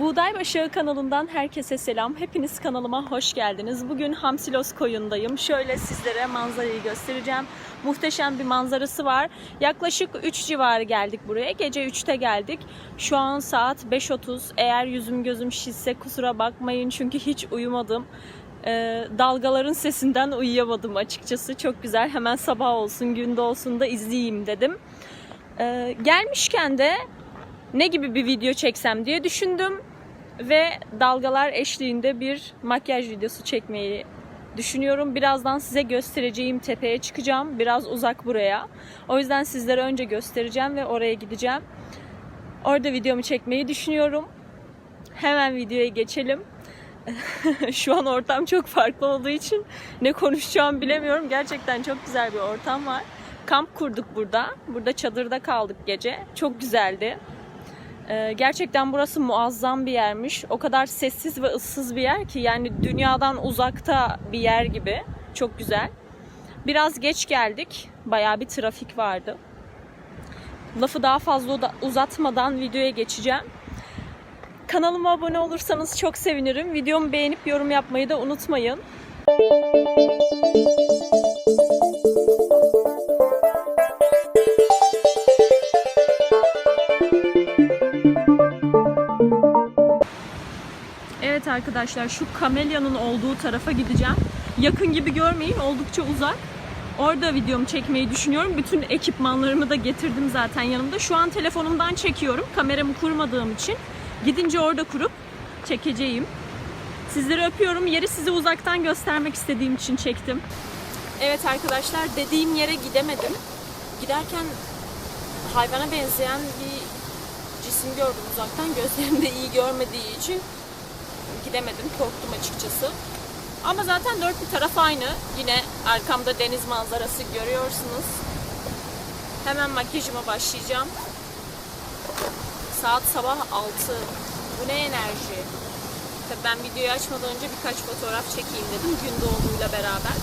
Buğday Başağı kanalından herkese selam. Hepiniz kanalıma hoş geldiniz. Bugün Hamsilos koyundayım. Şöyle sizlere manzarayı göstereceğim. Muhteşem bir manzarası var. Yaklaşık 3 civarı geldik buraya. Gece 3'te geldik. Şu an saat 5.30. Eğer yüzüm gözüm şişse kusura bakmayın çünkü hiç uyumadım. Ee, dalgaların sesinden uyuyamadım açıkçası. Çok güzel. Hemen sabah olsun, günde olsun da izleyeyim dedim. Ee, gelmişken de ne gibi bir video çeksem diye düşündüm ve dalgalar eşliğinde bir makyaj videosu çekmeyi düşünüyorum. Birazdan size göstereceğim tepeye çıkacağım. Biraz uzak buraya. O yüzden sizlere önce göstereceğim ve oraya gideceğim. Orada videomu çekmeyi düşünüyorum. Hemen videoya geçelim. Şu an ortam çok farklı olduğu için ne konuşacağımı bilemiyorum. Gerçekten çok güzel bir ortam var. Kamp kurduk burada. Burada çadırda kaldık gece. Çok güzeldi. Ee, gerçekten burası muazzam bir yermiş. O kadar sessiz ve ıssız bir yer ki yani dünyadan uzakta bir yer gibi. Çok güzel. Biraz geç geldik. Bayağı bir trafik vardı. Lafı daha fazla da- uzatmadan videoya geçeceğim. Kanalıma abone olursanız çok sevinirim. Videomu beğenip yorum yapmayı da unutmayın. Arkadaşlar şu kamelyanın olduğu tarafa gideceğim. Yakın gibi görmeyin oldukça uzak. Orada videomu çekmeyi düşünüyorum. Bütün ekipmanlarımı da getirdim zaten yanımda. Şu an telefonumdan çekiyorum. Kameramı kurmadığım için. Gidince orada kurup çekeceğim. Sizleri öpüyorum. Yeri size uzaktan göstermek istediğim için çektim. Evet arkadaşlar dediğim yere gidemedim. Giderken hayvana benzeyen bir cisim gördüm uzaktan. Gözlerim de iyi görmediği için gidemedim. Korktum açıkçası. Ama zaten dört bir taraf aynı. Yine arkamda deniz manzarası görüyorsunuz. Hemen makyajıma başlayacağım. Saat sabah 6. Bu ne enerji? Tabii ben videoyu açmadan önce birkaç fotoğraf çekeyim dedim gün doğumuyla beraber.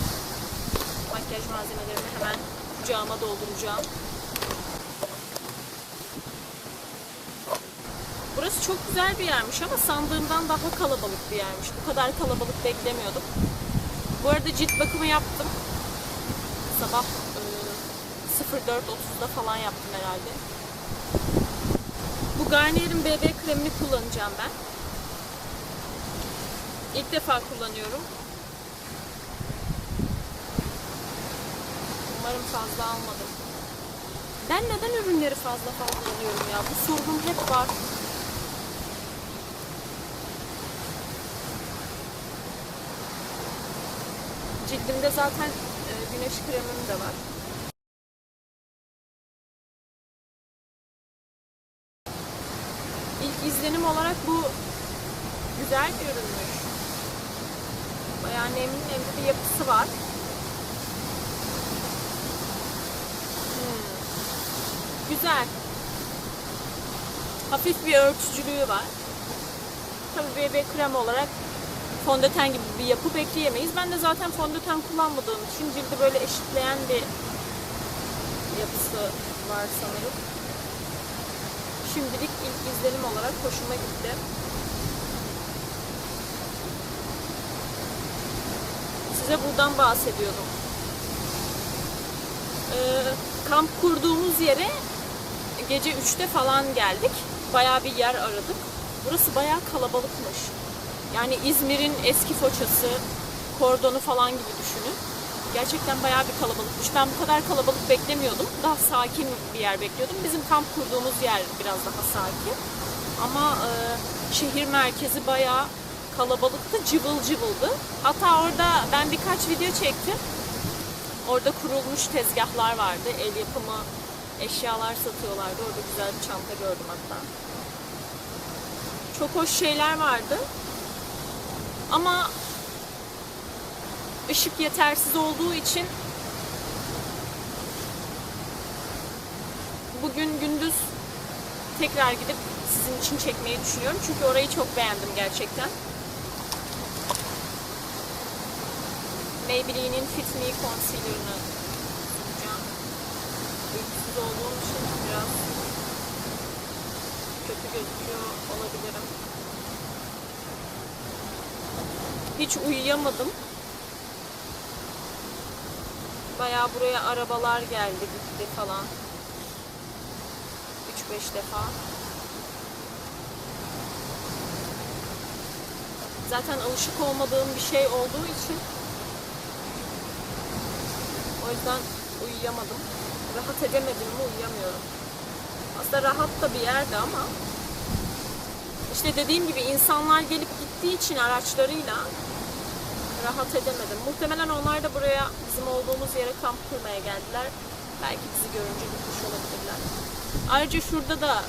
Makyaj malzemelerimi hemen kucağıma dolduracağım. Burası çok güzel bir yermiş ama sandığımdan daha kalabalık bir yermiş. Bu kadar kalabalık beklemiyordum. Bu arada cilt bakımı yaptım. Sabah e, 04.30'da falan yaptım herhalde. Bu Garnier'in BB kremini kullanacağım ben. İlk defa kullanıyorum. Umarım fazla almadım. Ben neden ürünleri fazla fazla alıyorum ya? Bu sorunum hep var. Cildimde zaten e, güneş kremim de var. İlk izlenim olarak bu güzel bir ürünmüş. Bayağı nemli nemli bir yapısı var. Hmm. Güzel. Hafif bir örtücülüğü var. Tabii BB krem olarak fondöten gibi bir yapı bekleyemeyiz. Ben de zaten fondöten kullanmadığım için cildi böyle eşitleyen bir yapısı var sanırım. Şimdilik ilk izlenim olarak hoşuma gitti. Size buradan bahsediyordum. Ee, kamp kurduğumuz yere gece 3'te falan geldik. Bayağı bir yer aradık. Burası bayağı kalabalıkmış. Yani İzmir'in eski foçası, kordonu falan gibi düşünün. Gerçekten bayağı bir kalabalıkmış. Ben bu kadar kalabalık beklemiyordum. Daha sakin bir yer bekliyordum. Bizim kamp kurduğumuz yer biraz daha sakin. Ama e, şehir merkezi bayağı kalabalıktı, cıvıl cıvıldı. Hatta orada ben birkaç video çektim. Orada kurulmuş tezgahlar vardı. El yapımı eşyalar satıyorlardı. Orada güzel bir çanta gördüm hatta. Çok hoş şeyler vardı. Ama ışık yetersiz olduğu için bugün gündüz tekrar gidip sizin için çekmeyi düşünüyorum. Çünkü orayı çok beğendim gerçekten. Maybelline'in Fit Me Concealer'ını süreceğim. Uykusuz olduğum için biraz kötü gözüküyor olabilirim. Hiç uyuyamadım. Bayağı buraya arabalar geldi gitti falan. 3-5 defa. Zaten alışık olmadığım bir şey olduğu için o yüzden uyuyamadım. Rahat edemedim mi uyuyamıyorum. Aslında rahat da bir yerde ama işte dediğim gibi insanlar gelip gittiği için araçlarıyla rahat edemedim. Muhtemelen onlar da buraya bizim olduğumuz yere kamp kurmaya geldiler. Belki bizi görünce gitmiş olabilirler. Ayrıca şurada da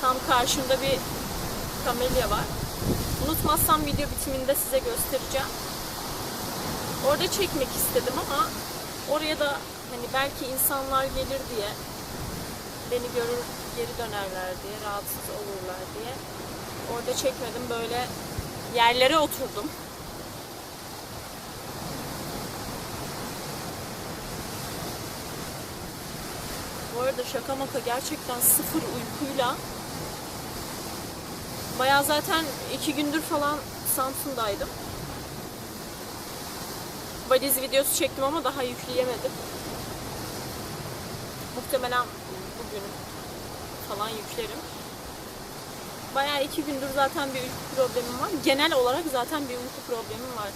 tam karşımda bir kamelya var. Unutmazsam video bitiminde size göstereceğim. Orada çekmek istedim ama oraya da hani belki insanlar gelir diye beni görür geri dönerler diye rahatsız olurlar diye orada çekmedim böyle yerlere oturdum. Bu arada şaka maka gerçekten sıfır uykuyla Baya zaten iki gündür falan Samsun'daydım. Valiz videosu çektim ama daha yükleyemedim. Muhtemelen bugün falan yüklerim. Bayağı iki gündür zaten bir uyku problemim var. Genel olarak zaten bir uyku problemim var.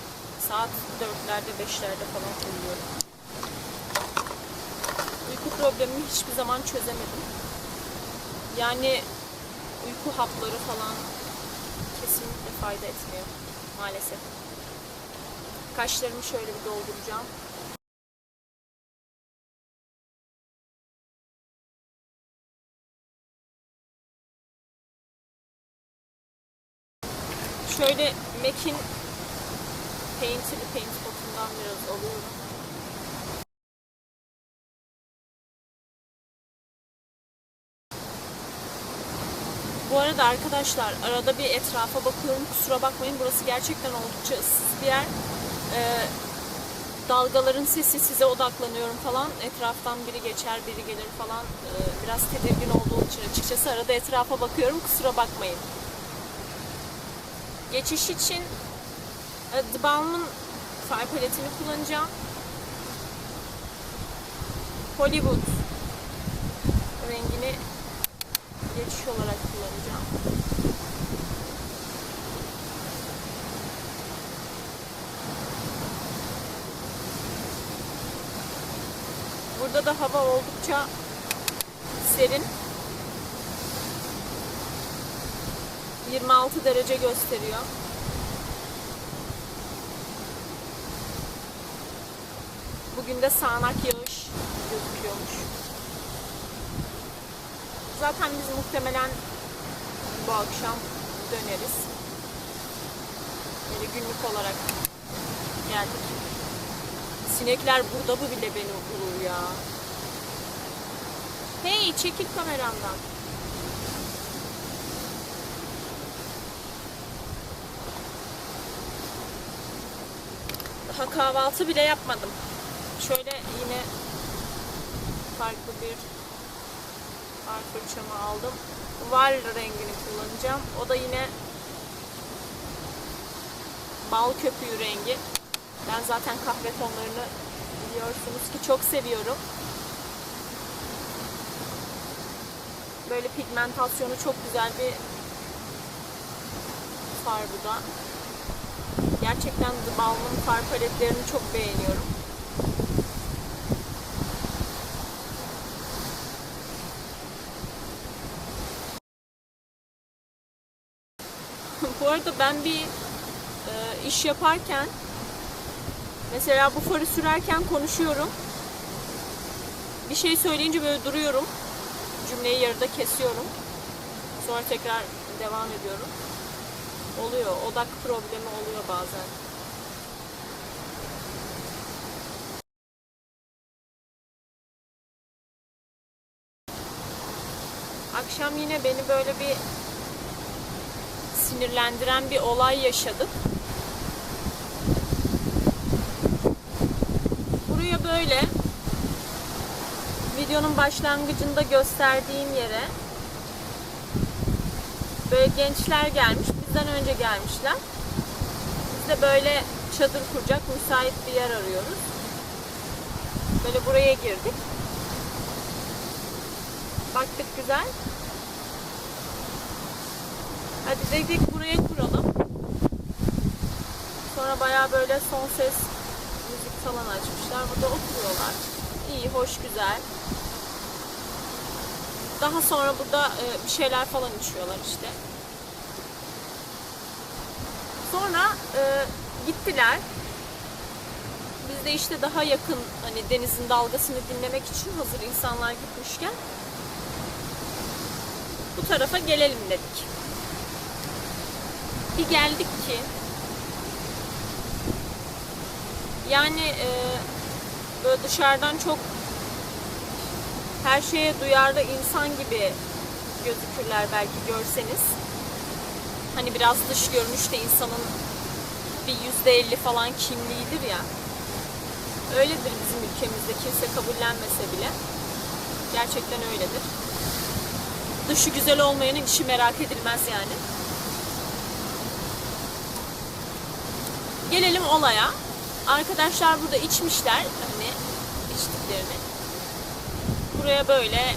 Saat dörtlerde, beşlerde falan uyuyorum. Uyku problemimi hiçbir zaman çözemedim. Yani uyku hapları falan kesinlikle fayda etmiyor maalesef. Kaşlarımı şöyle bir dolduracağım. Şöyle Mac'in Painterly Paint Pot'undan biraz alıyorum. Bu arada arkadaşlar arada bir etrafa bakıyorum. Kusura bakmayın burası gerçekten oldukça ıssız bir yer. Ee, dalgaların sesi size odaklanıyorum falan. Etraftan biri geçer biri gelir falan. Ee, biraz tedirgin olduğum için açıkçası arada etrafa bakıyorum. Kusura bakmayın. Geçiş için e, The Balm'ın far paletini kullanacağım. Hollywood rengini geçiş olarak kullanacağım. Burada da hava oldukça serin. 26 derece gösteriyor. Bugün de sağanak yağış gözüküyormuş. Zaten biz muhtemelen bu akşam döneriz. Böyle günlük olarak geldik. Sinekler burada mı bile beni bulur ya. Hey çekil kameramdan. Daha kahvaltı bile yapmadım. Şöyle yine farklı bir far fırçamı aldım. Var rengini kullanacağım. O da yine bal köpüğü rengi. Ben zaten kahve tonlarını biliyorsunuz ki çok seviyorum. Böyle pigmentasyonu çok güzel bir far bu da. Gerçekten The Balm'ın far paletlerini çok beğeniyorum. Bu arada ben bir e, iş yaparken mesela bu farı sürerken konuşuyorum. Bir şey söyleyince böyle duruyorum. Cümleyi yarıda kesiyorum. Sonra tekrar devam ediyorum. Oluyor. Odak problemi oluyor bazen. Akşam yine beni böyle bir sinirlendiren bir olay yaşadık. Buraya böyle videonun başlangıcında gösterdiğim yere böyle gençler gelmiş. Bizden önce gelmişler. Biz de böyle çadır kuracak müsait bir yer arıyoruz. Böyle buraya girdik. Baktık güzel. Hadi dedik buraya kuralım. Sonra baya böyle son ses müzik falan açmışlar. Burada oturuyorlar. İyi, hoş, güzel. Daha sonra burada e, bir şeyler falan içiyorlar işte. Sonra e, gittiler. Biz de işte daha yakın hani denizin dalgasını dinlemek için hazır insanlar gitmişken bu tarafa gelelim dedik. Bir geldik ki yani e, böyle dışarıdan çok her şeye duyarlı insan gibi gözükürler belki görseniz. Hani biraz dış görünüşte insanın bir yüzde elli falan kimliğidir ya. Öyledir bizim ülkemizde kimse kabullenmese bile. Gerçekten öyledir. Dışı güzel olmayanın işi merak edilmez yani. Gelelim olaya. Arkadaşlar burada içmişler hani içtiklerini. Buraya böyle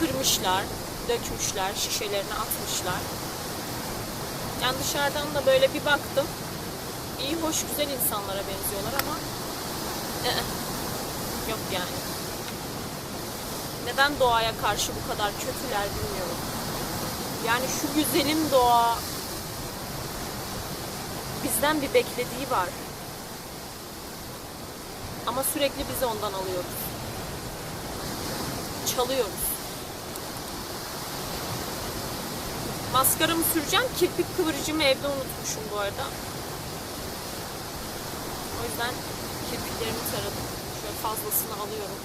kırmışlar, dökmüşler, şişelerini atmışlar. Yani dışarıdan da böyle bir baktım. İyi, hoş, güzel insanlara benziyorlar ama ı-ı, yok yani. Neden doğaya karşı bu kadar kötüler bilmiyorum. Yani şu güzelim doğa bizden bir beklediği var. Ama sürekli biz ondan alıyoruz. Çalıyoruz. Maskaramı süreceğim. Kirpik kıvırıcımı evde unutmuşum bu arada. O yüzden kirpiklerimi taradım. Şöyle fazlasını alıyorum.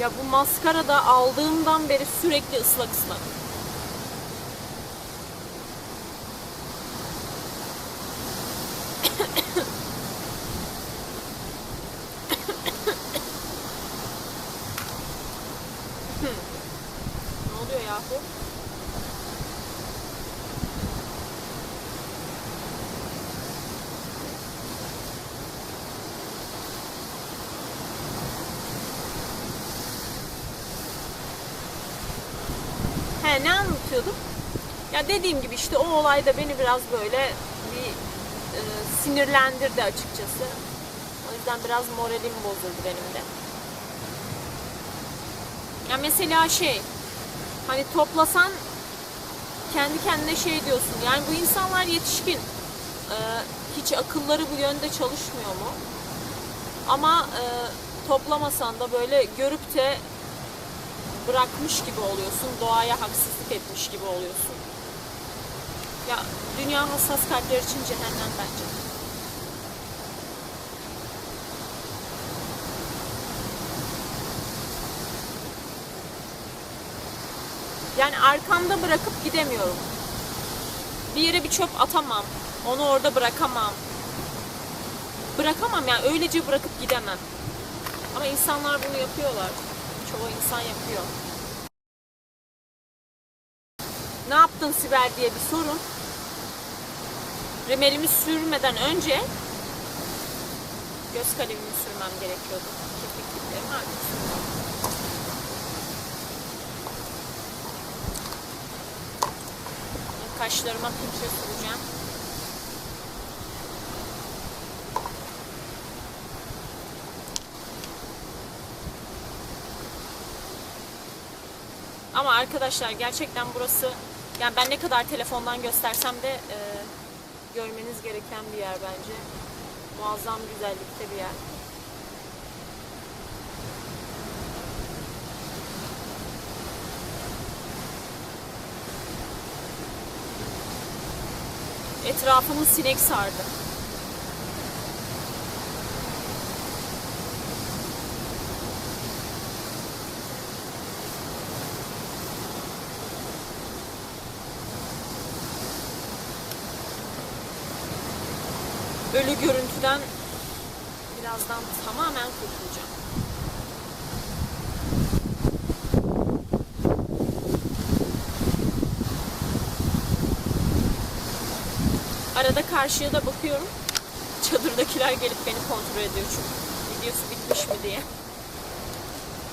Ya bu maskara da aldığımdan beri sürekli ıslak ıslak. Ne oluyor yahu? He ne anlatıyordum? Ya dediğim gibi işte o olay da beni biraz böyle bir e, sinirlendirdi açıkçası. O yüzden biraz moralim bozuldu benim de. Ya mesela şey hani toplasan kendi kendine şey diyorsun. Yani bu insanlar yetişkin. Ee, hiç akılları bu yönde çalışmıyor mu? Ama e, toplamasan da böyle görüp de bırakmış gibi oluyorsun. Doğaya haksızlık etmiş gibi oluyorsun. Ya dünya hassas kalpler için cehennem bence. Yani arkamda bırakıp gidemiyorum. Bir yere bir çöp atamam. Onu orada bırakamam. Bırakamam yani öylece bırakıp gidemem. Ama insanlar bunu yapıyorlar. Çoğu insan yapıyor. Ne yaptın Sibel diye bir sorun. Rimelimi sürmeden önce göz kalemimi sürmem gerekiyordu. Kirpikliklerimi artık sürmem. Kaşlarıma pinçe süreceğim. Ama arkadaşlar gerçekten burası yani ben ne kadar telefondan göstersem de e, görmeniz gereken bir yer bence. Muazzam güzellikte bir yer. Etrafımı sinek sardı. Ölü görüntüden birazdan Arada karşıya da bakıyorum. Çadırdakiler gelip beni kontrol ediyor çünkü videosu bitmiş mi diye.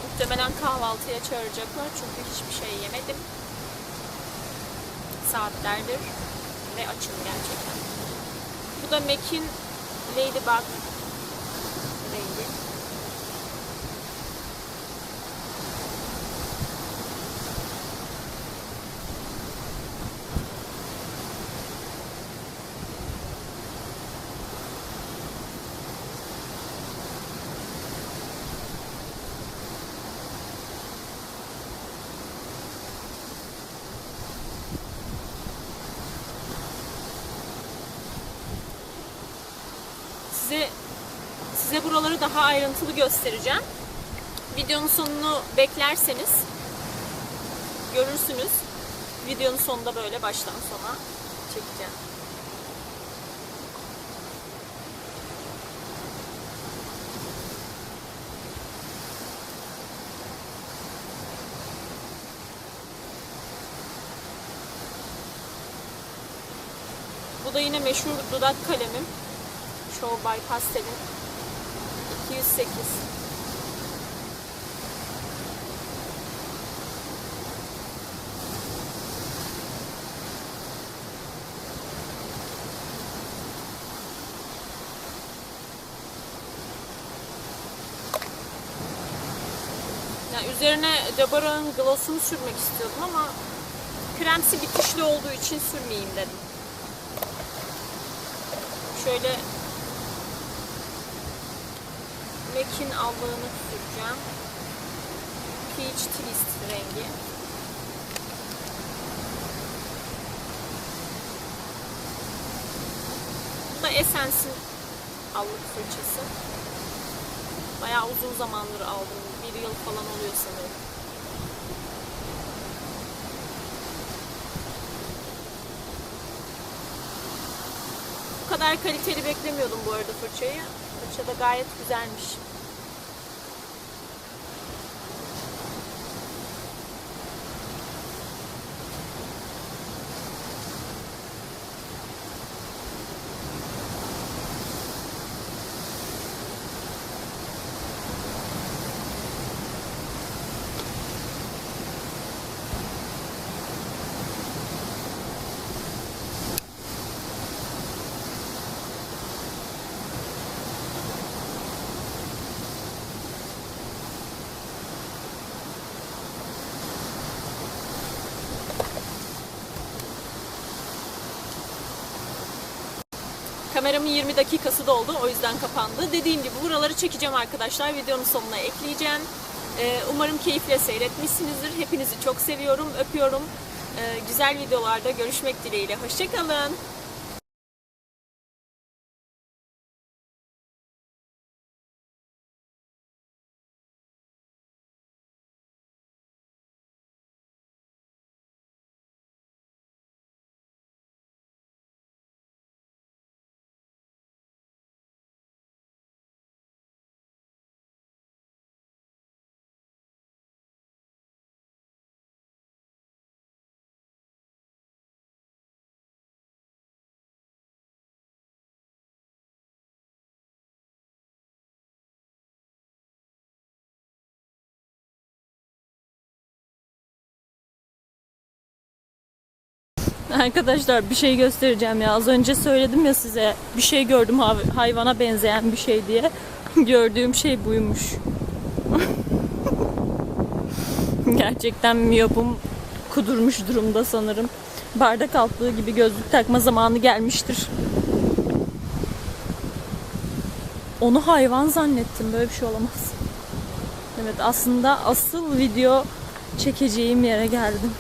Muhtemelen kahvaltıya çağıracaklar çünkü hiçbir şey yemedim. Saatlerdir ve açım gerçekten. Bu da Mac'in Ladybug rengi. Size size buraları daha ayrıntılı göstereceğim. Videonun sonunu beklerseniz görürsünüz. Videonun sonunda böyle baştan sona çekeceğim. Bu da yine meşhur dudak kalemim. Show by Pastel'in 208. Yani üzerine Deborah'ın gloss'unu sürmek istiyordum ama kremsi bitişli olduğu için sürmeyeyim dedim. Şöyle MAC'in allığını süreceğim. Peach Twist rengi. Bu da Essence'in allık fırçası. Bayağı uzun zamandır aldım. Bir yıl falan oluyor sanırım. Bu kadar kaliteli beklemiyordum bu arada fırçayı. Fırça da gayet güzelmiş. Kameramın 20 dakikası doldu. O yüzden kapandı. Dediğim gibi buraları çekeceğim arkadaşlar. Videonun sonuna ekleyeceğim. Ee, umarım keyifle seyretmişsinizdir. Hepinizi çok seviyorum. Öpüyorum. Ee, güzel videolarda görüşmek dileğiyle. Hoşçakalın. Arkadaşlar bir şey göstereceğim ya. Az önce söyledim ya size bir şey gördüm hay- hayvana benzeyen bir şey diye. Gördüğüm şey buymuş. Gerçekten miyopum kudurmuş durumda sanırım. Bardak altlığı gibi gözlük takma zamanı gelmiştir. Onu hayvan zannettim. Böyle bir şey olamaz. Evet aslında asıl video çekeceğim yere geldim.